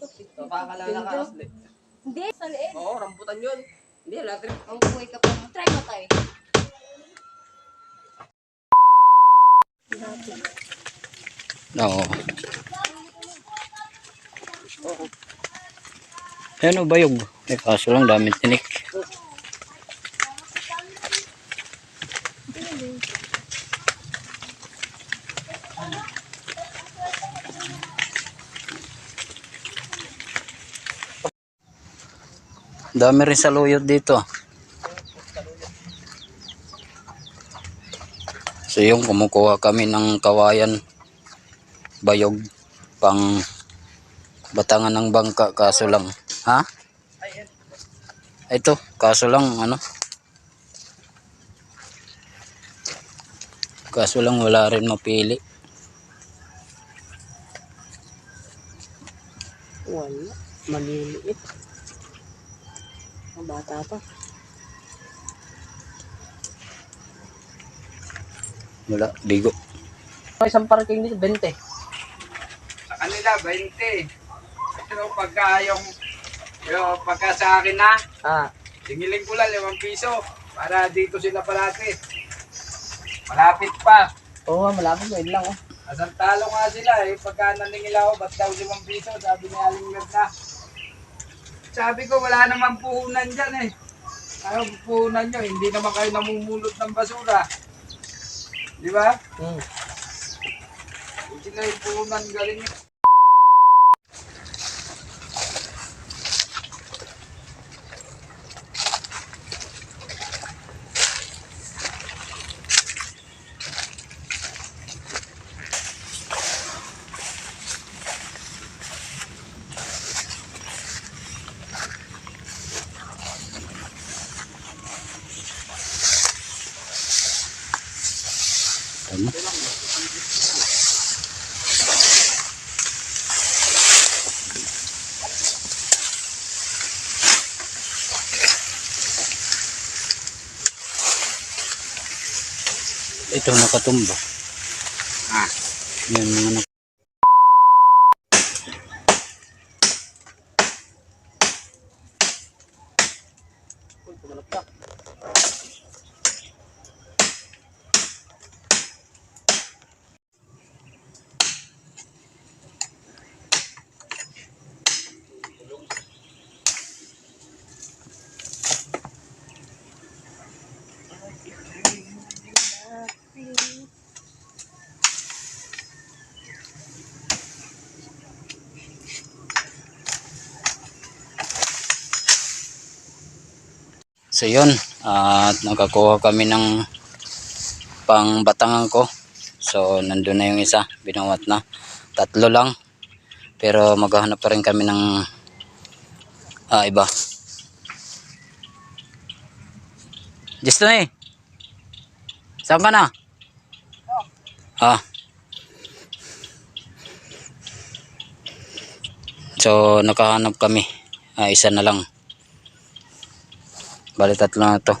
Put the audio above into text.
Napakalala ka, Asli. Hindi, sa liit. Oo, rambutan yun. Hindi, lahat rin. Ang buhay ka pa. Try mo tayo. Oo. Ayan o, bayog. Eh, kaso lang, daming tinik. Dami rin sa luyot dito. So yung kumukuha kami ng kawayan bayog pang batangan ng bangka kaso lang ha ito kaso lang ano kaso lang wala rin mapili Wala. Maliliit. Ang bata pa. wala bigo Isang parking dito, 20. Sa kanila, 20. Pero pagka yung, yung pagka sa akin na, Ah, singiling ko lang 5 piso para dito sila palapit. Malapit pa. oo nga, malapit. Wait lang, oh. Asang talo nga sila eh. Pagka naningil ako, ba't daw 5 piso? Sabi ni Aling Mirna. Sabi ko, wala naman puhunan dyan eh. Ano puhunan nyo? Hindi naman kayo namumulot ng basura. Di ba? Hmm. Hindi yung puhunan galing yun. Tama. Ito nakatumba. Ah. Yan mga nak So yun, at nakakuha kami ng pang batangan ko. So nandun na yung isa, binawat na. Tatlo lang. Pero maghahanap pa rin kami ng ah, iba. Gusto na eh. Saan ka na? Ah. So nakahanap kami. Ah, isa na lang. Bali tatlo na to.